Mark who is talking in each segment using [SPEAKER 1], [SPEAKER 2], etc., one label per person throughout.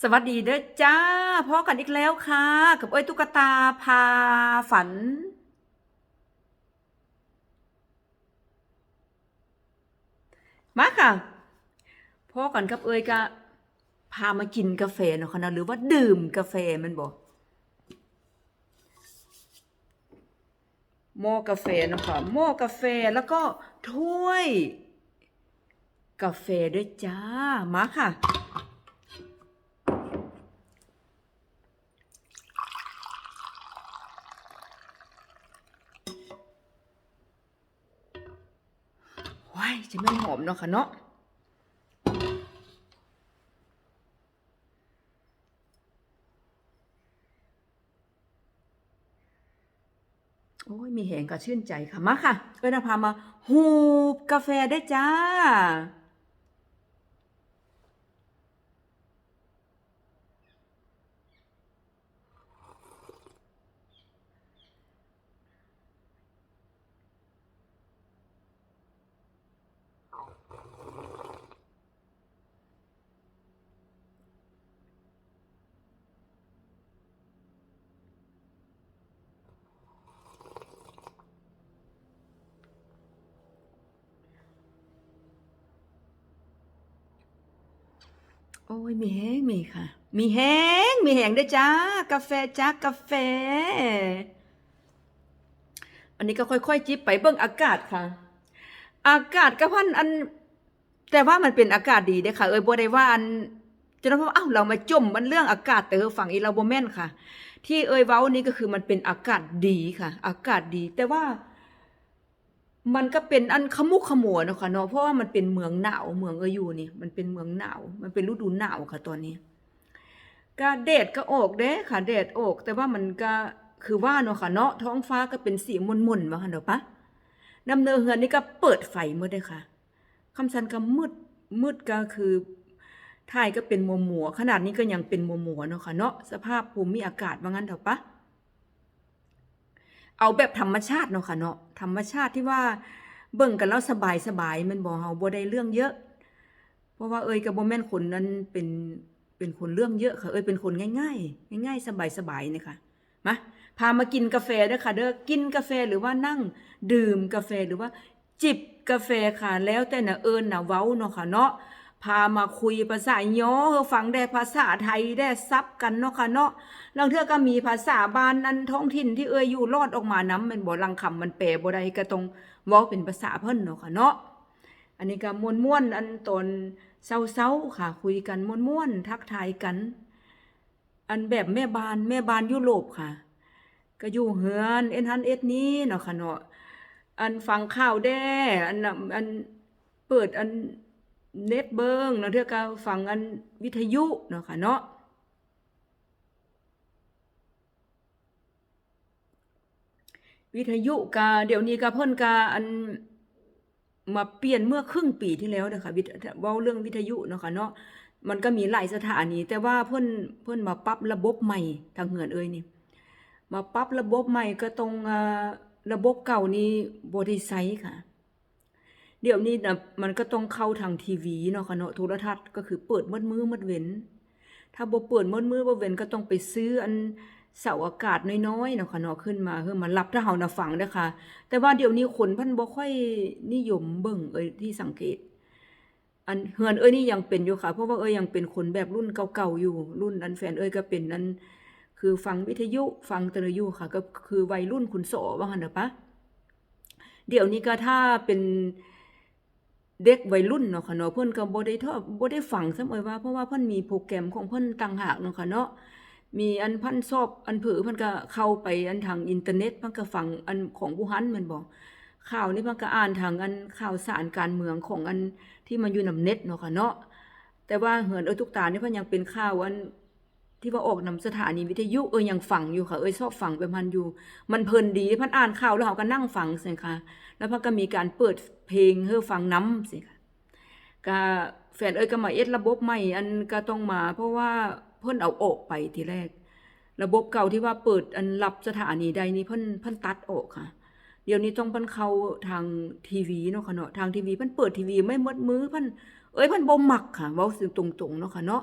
[SPEAKER 1] สวัสดีเด้อจ้าพอกันอีกแล้วค่ะ กับเอ้ยตุ๊กตาพาฝัน มาค่ะพอกันกับเอ้ยก็พามากินกาแฟเนาะค่ะนะหรือว่าดื่มกาแฟมันบอกหม้อกาแฟเนาะค่ะหม้อกาแฟแล้วก็ถ้วย กาแฟด้วยจ้ามาค่ะ เนาะค่ะเนาะโอ้ยมีแหงก็ชื่นใจค่ะ มาค่ะ เอ้ยนภามาหูบกาแฟได้จ้า โอ้ยมีแห้งมีค่ะ มีแห้งมีแห้งด้วยจ้า กาแฟจ้ากาแฟ อันนี้ก็ค่อยๆจิบไปเบิ่งอากาศค่ะ อากาศก็พันอัน แต่ว่ามันเป็นอากาศดีเด้ค่ะ เอ้ยบ่ได้ว่าอันจะนั้นเพราะว่าอ้าวเรามาจมมันเรื่องอากาศแต่เออฝั่งอีเราบ่แม่นค่ะ ที่เอ้ยเว้านี่ก็คือมันเป็นอากาศดีค่ะ อากาศดีแต่ว่า มันก็เป็นอันขมุกขมัวเนาะค่ะเนาะเพราะว่ามันเป็นเมืองหนาวเมืองเออยู่นี่ มันเป็นเมืองหนาว มันเป็นฤดูหนาวค่ะตอนนี้ก็แดดก็ออกเด้ค่ะแดดออก แต่ว่ามันก็คือว่าเนาะค่ะเนาะท้องฟ้าก็เป็นสีมนๆว่าค่ะเนาะปะน้ำเนอเฮือนนี่ก็เปิดไฟหมดเลยค่ะคำสันก็มืดมืดก็คือถ่ายก็เป็นมัวมัวขนาดนี้ก็ยังเป็นมัวมัวเนาะค่ะเนาะสภาพภูมิอากาศว่างั้นเถอะปะ เอาแบบธรรมชาติเนาะค่ะเนาะธรรมชาติที่ว่าเบิ่งกันแล้วสบายสบายมันบ่เฮาบ่ได้เรื่องเยอะ เพราะว่าเอ้ยก็บ่แม่นคนนั้นเป็นเป็นคนเรื่องเยอะค่ะเอ้ยเป็นคนง่ายๆง่ายๆ สบายๆเนี่ยค่ะมาพามากินกาแฟเด้อค่ะเด้อกินกาแฟหรือว่านั่งดื่มกาแฟหรือว่าจิบกาแฟค่ะแล้วแต่น่ะเอิ้นน่ะเว้าเนาะค่ะเนาะ พามาคุยภาษาย้อให้ฟังได้ภาษาไทยได้ซับกันเนาะค่ะเนาะลางเทื่อก็มีภาษาบ้านนั้นท้องถิ่นที่เอ่ยอยู่รอดออกมานํแม่นบ่ลังคำมันแปลบ่ได้ก็ต้องเว้าเป็นภาษาเพิ่นเนาะค่ะเนาะอันนี้ก็ม่วนๆอันตอนเช้าๆค่ะ คุยกันม่วนๆทักทายกัน อันแบบแม่บ้านแม่บ้านยุโรปค่ะ ก็อยู่เฮือนเอ็นหันเอ็ดนี้เนาะค่ะเนาะอันฟังข่าวแด้อันอันเปิดอัน เน็ตเบิงแล้วเทื่อก็ฟังอันวิทยุเนาะค่ะเนาะวิทยุกาเดี๋ยวนี้กาเพิ่นกาอันมาเปลี่ยนเมื่อครึ่งปีที่แล้วเด้อค่ะวิทเว้าเรื่องวิทยุเนาะค่ะเนาะมันก็มีหลายสถานีแต่ว่าเพิ่นเพิ่นมาปรับระบบใหม่ทางเหือนเอ้ยนี่มาปรับระบบใหม่ก็ตรงระบบเก่านี้บ่ได้ใช้ค่ะ เดี๋ยวนี้นะมันก็ต้องเข้าทางทีวีเนาะค่ะเนาะโทรทัศน์ก็คือเปิดมืดมือมืดเว้น ถ้าบ่เปิดมืดมือบ่เว้นก็ต้องไปซื้ออันเสาอากาศน้อยๆเนาะค่ะเนาะขึ้นมาเพื่อมารับถ้าเฮานะฟังเด้อค่ะแต่ว่าเดี๋ยวนี้คนเพิ่นบ่ค่อยนิยมเบิ่งเอ้ยที่สังเกต อันเฮือนเอ้ยนี่ยังเป็นอยู่ค่ะ เพราะว่าเอ้ยยังเป็นคนแบบรุ่นเก่าๆอยู่ รุ่นอันแฟนเอ้ยก็เป็นอันคือฟังวิทยุฟังเตรอยู่ค่ะ ก็คือวัยรุ่นคุณโสว่าหั่นเด้อปะเดี๋ยวนี้ก็ถ้าเป็น เด็กวัยรุ่นเนาะค่ะเนาะเพิ่นก็บ่ได้ทอบ่ได้ฟังซำเอ่ยว่าเพราะว่าเพิ่นมีโปรแกรมของเพิ่นต่างหากเนาะค่ะเนาะมีอันพันซอบอันเผอเพิ่นก็เข้าไปอันทางอินเทอร์เน็ตเพิ่นก็ฟังอันของผู้หันแม่นบ่ข่าวนี่เพิ่นก็อ่านทางอันข่าวสารการเมืองของอันที่มันอยู่นำเน็ตเนาะค่ะเนาะแต่ว่าเหือนเอ้ยตุกตานี่เพิ่นยังเป็นข่าวอัน ที่ว่าออกนำสถานีวิทยุเอ้ยยังฟังอยู่ค่ะเอ้ยชอบฟังไปมันอยู่ มันเพลินดีพันอ่านข่าวแล้วเราก็นั่งฟังสิค่ะแล้วพันก็มีการเปิดเพลงให้ฟังน้ำสิค่ะก็แฟนเอ้ยก็มาเอ็ดระบบใหม่อันก็ต้องมา เพราะว่าเพิ่นเอาออกไปทีแรก ระบบเก่าที่ว่าเปิดอันรับสถานีใดนี้เพิ่นเพิ่นตัดออกค่ะ เดี๋ยวนี้ต้องเพิ่นเข้าทางทีวีเนาะค่ะเนาะทางทีวีเพิ่นเปิดทีวีไม่หมดมือเพิ่นเอ้ยเพิ่นบ่มักค่ะเว้าสิตรงๆเนาะค่ะเนาะ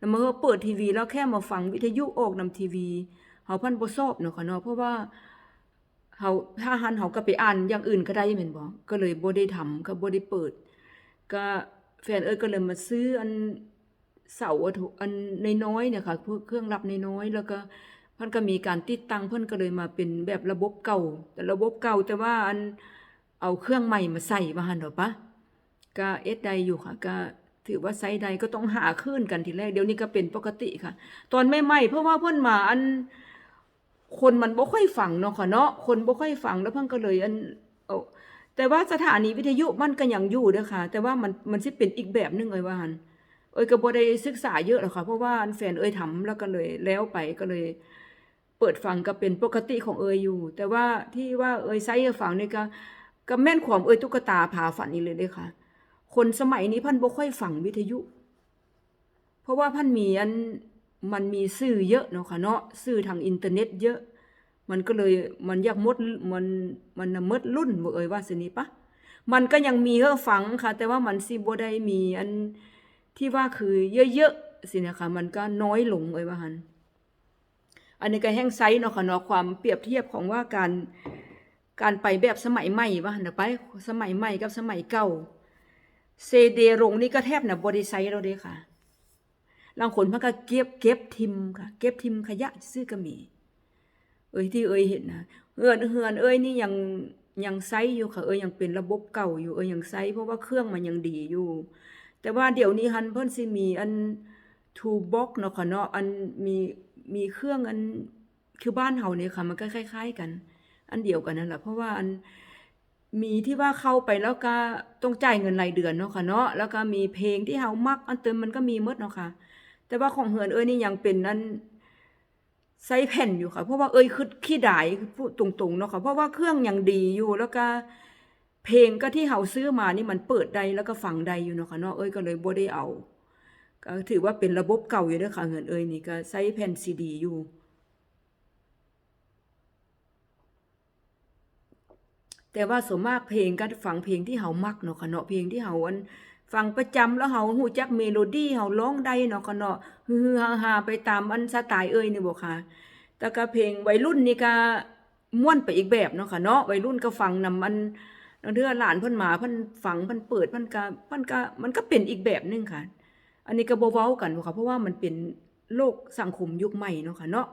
[SPEAKER 1] แล้วเมื่อเปิดทีวีแล้วแค่มาฟังวิทยุออกนำทีวีเฮาพันบ่ชอบเนาะค่ะเนาะเพราะว่าเฮาถ้าหันเฮาก็ไปอ่านอย่างอื่นก็ได้แม่นบ่ก็เลยบ่ได้ทำก็บ่ได้เปิด ก็แฟนเอ้ยก็เลยมาซื้ออันเสาอันอันน้อยๆเนี่ยค่ะพวกเครื่องรับน้อยๆแล้วก็เพิ่นก็มีการติดตั้งเพิ่นก็เลยมาเป็นแบบระบบเก่า แต่ระบบเก่าแต่ว่าอันเอาเครื่องใหม่มาใส่ว่าหั่นเถอปะก็เอ็ดใดอยู่ค่ะก็ ถือว่าไซส์ใดก็ต้องหาคืนกันทีแรกเดี๋ยวนี้ก็เป็นปกติค่ะ ตอนใหม่ๆเพราะว่าเพิ่อนมาอัน คนมันบ่ค่อยฟังเนาะค่ะเนาะคนบ่ค่อยฟังแล้วเพิ่นก็เลยอันเอาแต่ว่าสถานีวิทยุมันก็ยังอยู่เด้อค่ะ แต่ว่ามันมันสิเป็นอีกแบบหนึงเอ้ยว่าหันเอ้ยก็บ่ได้ศึกษาเยอะหรอกค่ะเพราะว่าอันแฟนเอ้ยทำแล้วก็เลยแล้วไปก็เลย เปิดฟังก็เป็นปกติของเอ้ยอยู่ แต่ว่าที่ว่าเอ้ยใช้ฟังนี่ก็ก็แม่นความเอ้ยตุ๊กตาพาฝันนี่เลยเด้อค่ะ คนสมัยนี้พันบ่ค่อยฟังวิทยุ เพราะว่าพันมีอันมันมีสื่อเยอะเนาะค่ะเนาะสื่อทางอินเทอร์เน็ตเยอะ มันก็เลยมันอยากมดมันมันมดรุ่นบ่เอ่ยว่าสินี้ปะมันก็ยังมีเฮอฟังค่ะ แต่ว่ามันสิบ่ได้มีอันที่ว่าคือเยอะๆสินะคะมันก็น้อยลงเอ่ยว่าหันอันนี้ก็แห้งไซส์เนาะค่ะเนาะความเปรียบเทียบของว่าการการไปแบบสมัยใหม่ว่าหันไปสมัยใหม่กับสมัยเก่า เซเดรงนี่ก็แทบน่ะบ่ได้ใช้แล้วเด้ค่ะบางคนพิ่นก็เก็บเก็บทิมค่ะ เก็บทิมขยะซื้อก็มี เอ้ยที่เอ้ยเห็นนะเฮือนเฮือนเอ้ยนี่ยังยังไซอยู่ค่ะ เอ้ยยังเป็นระบบเก่าอยู่เอ้ยยังไซเพราะว่าเครื่องมันยังดีอยู่ แต่ว่าเดี๋ยวนี้หันเพิ่นสิมีอันทูบ็อกเนาะค่ะเนาะอันมีมีเครื่องอันคือบ้านเฮาเนี่ยค่ะ มันก็คล้าย ๆ กัน อันเดียวกันนั่นแหละเพราะว่าอัน มีที่ว่าเข้าไปแล้วก็ต้องจ่ายเงินรายเดือนเนาะค่ะเนาะแล้วก็มีเพลงที่เฮามักอันเติมมันก็มีหมดเนาะค่ะ แต่ว่าของเฮือนเอ้ยนี่ยังเป็นอันใส่แผ่นอยู่ค่ะ เพราะว่าเอ้ยคือขี้ดายพูดตรงๆเนาะค่ะเพราะว่าเครื่องยังดีอยู่แล้วก็เพลงก็ที่เฮาซื้อมานี่มันเปิดได้แล้วก็ฟังได้อยู่เนาะค่ะเนาะเอ้ยก็เลยบ่ได้เอาก็ถือว่าเป็นระบบเก่าอยู่เด้อค่ะเงินเอ้ยนี่ก็ใส่แผ่นซีดีอยู่ แต่ว่าส่วนมากเพลงก็ฟังเพลงที่เฮามักเนาะค่ะเนาะเพลงที่เฮาอันฟังประจำแล้วเฮาฮู้จักเมโลดี้เฮาร้องได้เนาะค่ะเนาะฮือฮาไปตามอันสไตล์เอ้ยนี่บ่ค่ะ แต่ก็เพลงวัยรุ่นนี่ก็ม่วนไปอีกแบบเนาะค่ะเนาะวัยรุ่นก็ฟังนำมันบางเทื่อหลานเพิ่นมาเพิ่นฟังเพิ่นเปิดเพิ่นก็เพิ่นก็มันก็เป็นอีกแบบนึงค่ะ อันนี้ก็บ่เว้ากันค่ะเพราะว่ามันเป็นโลกสังคมยุคใหม่เนาะค่ะเนาะ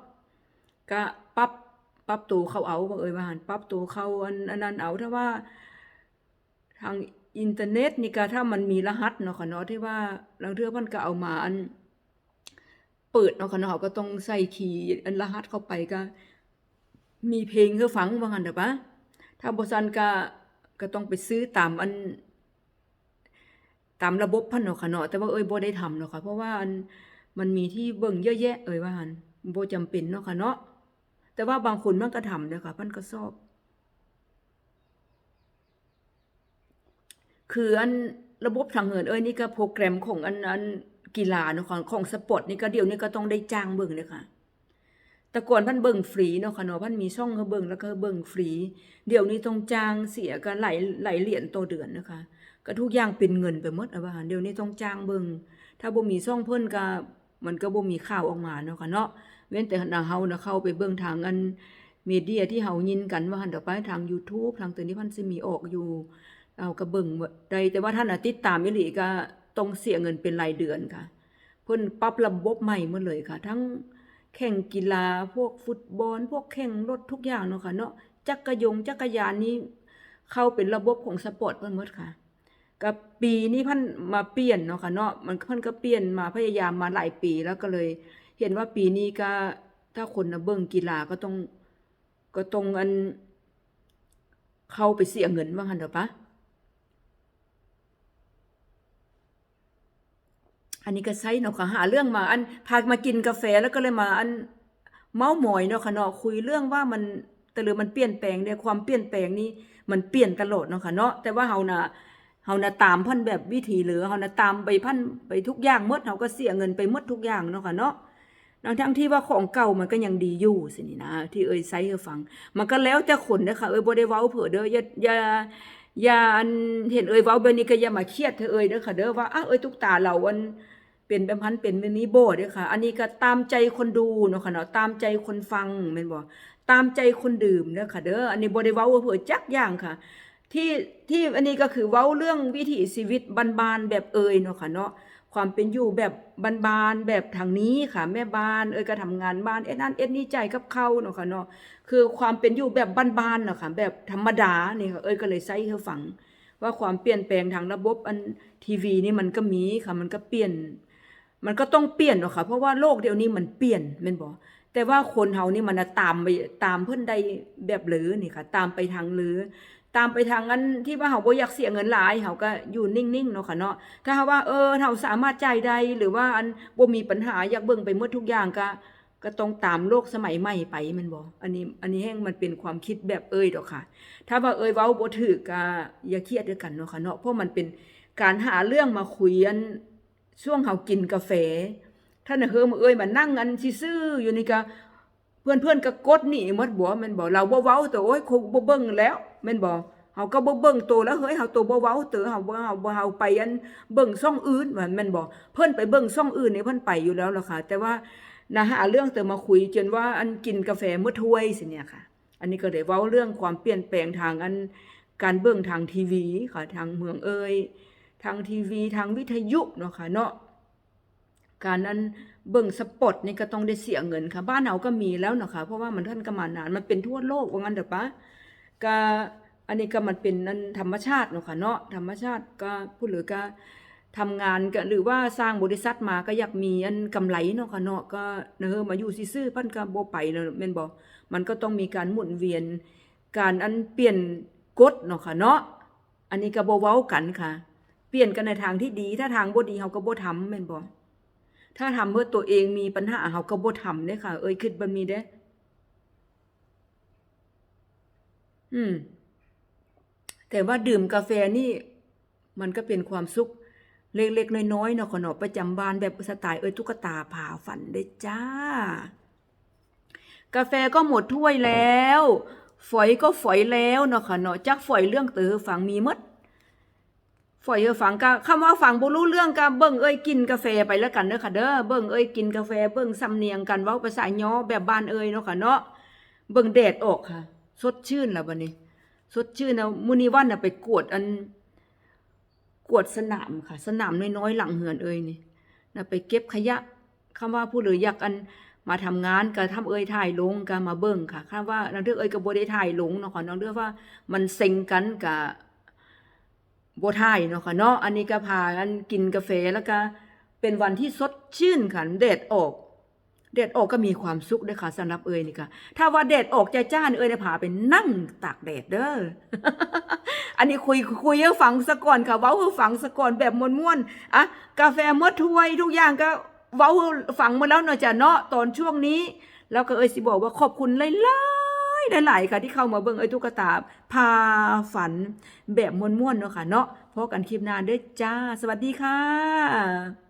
[SPEAKER 1] ก็ปรับ ปรับตัวเข้าเอาบ่เอ่ยว่าหันปรับตัวเข้าอันอันนั้นเอาถ้าว่า ทางอินเทอร์เน็ตนี่ก็ถ้ามันมีรหัสเนาะค่ะเนาะที่ว่าลางเทื่อเพิ่นก็เอามาอัน เปิดเนาะค่ะเนาะก็ต้องใส่คีย์อันรหัสเข้าไปก็ มีเพลงให้ฟังว่างันเด้อปะถ้าบ่ซันก็ก็ต้องไปซื้อตามอัน ตามระบบพิ่นเนาะค่ะเนาะแต่ว่าเอ้ยบ่ได้ทำเนาะค่ะเพราะว่าอันมันมีที่เบิ่งเยอะแยะ เอ่ยว่าหันบ่จำเป็นเนาะค่ะเนาะ แต่ว่าบางคนมันก็ทำเด้อค่ะเพิ่นก็ชอบ คืออันระบบทางเหินเอ้ยนี่ก็โปรแกรมของอันอันกีฬาเนาะของของสปอร์ตนี่ก็เดี๋ยวนี้ก็ต้องได้จ้างเบิ่งเด้อค่ะแต่ก่อนพันเบิ่งฟรีเนาะค่ะเนาะพันมีช่องให้เบิ่งแล้วก็เบิ่งฟรี เดี๋ยวนี้ต้องจ้างเสียกันหลายหลายเหรียญต่อเดือนนะคะ ก็ทุกอย่างเป็นเงินไปหมดอะว่าเดี๋ยวนี้ต้องจ้างเบิ่งถ้าบ่มีช่องเพิ่นก็มันก็บ่มีข่าวออกมาเนาะค่ะเนาะ เว้นแต่เฮานะเข้าไปเบิ่งทางอันมีเดียที่เฮายินกันว่าหันต่อไปทาง YouTube ทางตัวนี้พันสิมีออกอยู่ เอาก็เบิ่งว่าได้แต่ว่าท่านน่ะติดตามอีหลีก็ต้องเสียเงินเป็นรายเดือนค่ะ เพิ่นปรับระบบใหม่หมดเลยค่ะ ทั้งแข่งกีฬาพวกฟุตบอล พวกแข่งรถทุกอย่างเนาะค่ะเนาะจักรยงจักรยานนี่เข้าเป็นระบบของสปอร์ตเพิ่นหมดค่ะกับปีนี้พันมาเปลี่ยนเนาะค่ะเนาะมันพิ่นก็เปลี่ยนมาพยายามมาหลายปีแล้วก็เลย เห็นว่าปีนี้ก็ถ้าคนนะเบิ่งกีฬาก็ต้องก็ต้องอัน เข้าไปเสียเงินว่าหันเด้อปะอันนี้ก็ใช้เนาะค่ะหาเรื่องมา อันพามากินกาแฟแล้วก็เลยมา อันเมาท์มอยเนาะค่ะเนาะคุยเรื่องว่ามันแต่หรือมันเปลี่ยนแปลงเนี่ยความเปลี่ยนแปลงนี้มันเปลี่ยนตลอดเนาะค่ะเนาะแต่ว่าเฮาน่ะเฮาน่ะตามพิ่นแบบวิถีหรือเฮาน่ะตามไปพันไปทุกอย่างหมดเฮาก็เสียเงินไปหมดทุกอย่างเนาะค่ะเนาะ ทั้งทั้งที่ว่าของเก่ามันก็ยังดีอยู่สินี่นะที่เอ่ยไซให้ฟัง มันก็แล้วแต่คนเด้อค่ะเอ่ยบ่ได้เว้าเผอเด้ออย่าอย่าอย่าเห็นเอ่ยเว้าแบบนี้ก็อย่ามาเครียดเธอเอ่ยเด้อค่ะเด้อว่าอ้าวเอ่ยทุกตาเราอันเป็นแบบพันเป็นแบบนี้โบ่เด้อค่ะ อันนี้ก็ตามใจคนดูเนาะค่ะเนาะตามใจคนฟังแม่นบ่ตามใจคนดื่มเด้อค่ะเด้ออันนี้บ่ได้เว้าเพื่อจักอย่างค่ะที่ที่อันนี้ก็คือเว้าเรื่องวิถีชีวิตบานๆแบบเอยเนาะค่ะเนาะ ความเป็นอยู่แบบบานๆแบบทางนี้ค่ะ แม่บ้านเอ้ยก็ทำงานบ้านเอ็ดนั่นเอ็ดนี่ใจกับเขาเนาะค่ะเนาะคือความเป็นอยู่แบบบานๆเนาะค่ะแบบธรรมดานี่ค่ะเอ้ยก็เลยใส่ให้ฟัง ว่าความเปลี่ยนแปลงทางระบบอันทีวีนี่มันก็มีค่ะมันก็เปลี่ยน มันก็ต้องเปลี่ยนเนาะค่ะเพราะว่าโลกเดี๋ยวนี้มันเปลี่ยนแม่นบ่แต่ว่าคนเฮานี่มันตามไปตามเพิ่นได้แบบเหลือนี่ค่ะ ตามไปทางเหลือ ตามไปทางนั้นที่ว่าเฮาบ่อยากเสียเงินหลายเฮาก็อยู่นิ่งๆเนาะค่ะเนาะถ้าหาว่าเออเฮาสามารถจ่ายได้หรือว่าอันบ่มีปัญหาอยากเบิ่งไปหมดทุกอย่างก็ก็ต้องตามโลกสมัยใหม่ไปม่นบ่อันนี้อันนี้แฮงมันเป็นความคิดแบบเอ่ยดอกค่ะ ถ้าว่าเอ่ยเว้าบ่ถูกก็อย่าเครียดด้วยกันเนาะค่ะเนาะเพราะมันเป็นการหาเรื่องมาคุยอันช่วงเฮากินกาแฟท่านเฮิมเอ้ยมานั่งอันซื่อๆอยู่นี่ก็เพื่อนๆก็กดหนีหมดบ่แม่นบ่เราบ่เว้าแต่โอ้ยคงบ่เบิ่งแล้ว แม่นบ่เฮาก็บ่เบิ่งโตแล้วเฮ้ยเฮาโตบ่เว้าเตอเฮาบ่เฮาบ่เฮาไปอันเบิ่งช่องอื่นว่าแม่นบ่เพิ่นไปเบิ่งช่องอื่นนี่เพิ่นไปอยู่แล้วล่ะค่ะ แต่ว่านะหาเรื่องเตอมาคุยจนว่าอันกินกาแฟมื้อถ้วยสิเนี่ยค่ะ อันนี้ก็ได้เว้าเรื่องความเปลี่ยนแปลงทางอันการเบิ่งทางทีวีค่ะทางเมืองเอ่ยทางทีวีทางวิทยุเนาะค่ะเนาะการนั้นเบิ่งสปอตนี่ก็ต้องได้เสียเงินค่ะ บ้านเฮาก็มีแล้วเนาะค่ะเพราะว่ามันท่านก็มานานมันเป็นทั่วโลกว่างั้นเถอะปะ ก็อันนี้ก็มันเป็นนั่นธรรมชาติเนาะค่ะเนาะธรรมชาติก็ผู้เหลือก็ทำงานก็หรือว่าสร้างบริษัทมาก็อยากมีอันกำไรเนาะค่ะเนาะก็เนอมาอยู่ซื่อๆพิ่นก็บ่ไปเนาะแม่นบ่มันก็ต้องมีการหมุนเวียน การอันเปลี่ยนกฎเนาะค่ะเนาะอันนี้ก็บ่เว้ากันค่ะ เปลี่ยนกันในทางที่ดี ถ้าทางบ่ดีเฮาก็บ่ทำแม่นบ่ถ้าทำเพื่อตัวเองมีปัญหาเขาก็บ่ทำเด้ค่ะ เอ้ยคิดบบนี้เด้ อืม แต่ว่าดื่มกาแฟนี่ มันก็เป็นความสุข เล็กๆน้อยๆเนาะขนมประจำบ้านแบบสไตล์เอ้ยตุ๊กตาผ่าฝันเด้จ้า กาแฟก็หมดถ้วยแล้ว ฝอยก็ฝอยแล้วเนาะค่ะเนาะจักฝอยเรื่องเตอฝังมีมดฝอยเออฝังก็คำว่าฝังบ่รู้เรื่องก็เบิ่งเอ้ยกินกาแฟไปแล้วกันเด้อค่ะเด้อเบิ่งเอ้ยกินกาแฟเบิ่งสำเนียงกันเว้าภาษาย้อแบบบ้านเอ้ยเนาะค่ะเนาะเบิ่งแดดออกค่ะ สดชื่นแล้วบัดนี้ สดชื่นนะมื้อนี้วันน่ะไปกวดอันกวดสนามค่ะ สนามน้อยๆหลังเฮือนเอ้ยนี่น่ะไปเก็บขยะคำว่าผู้หลืออยากอันมาทำงานก็ทำเอ้ยถ่ายลงก็มาเบิ่งค่ะคำว่านังเด้อเอ้ยก็บ่ได้ถ่ายลงเนาะค่ะน้องเด้อว่ามันเซ็งกันกับบ่ทายเนาะค่ะเนาะอันนี้ก็พากันกินกาแฟแล้วก็เป็นวันที่สดชื่นค่ะแดดออก แดดอกก็มีความสุขด้วยค่ะสำหรับเอยนี่ค่ะถ้าว่าแดดออกจ้าจ้านเอยจะพาไปนั่งตากแดดเด้ออันนี้คุยคุยให้ฟังซะก่อนค่ะเว้าให้ฟังซะก่อนแบบม่วนๆอะกาแฟมดถ้วยทุกอย่างก็เว้าฟังมาแล้วเนาะจ้ะเนาะตอนช่วงนี้ แล้วก็เอยสิบอกว่าขอบคุณหลายๆหลายๆค่ะที่เข้ามาเบิ่งเอ้ยตุ๊กตาพาฝันแบบม่วนๆเนาะค่ะเนาะพบกันคลิปหน้าเด้อจ้า สวัสดีค่ะ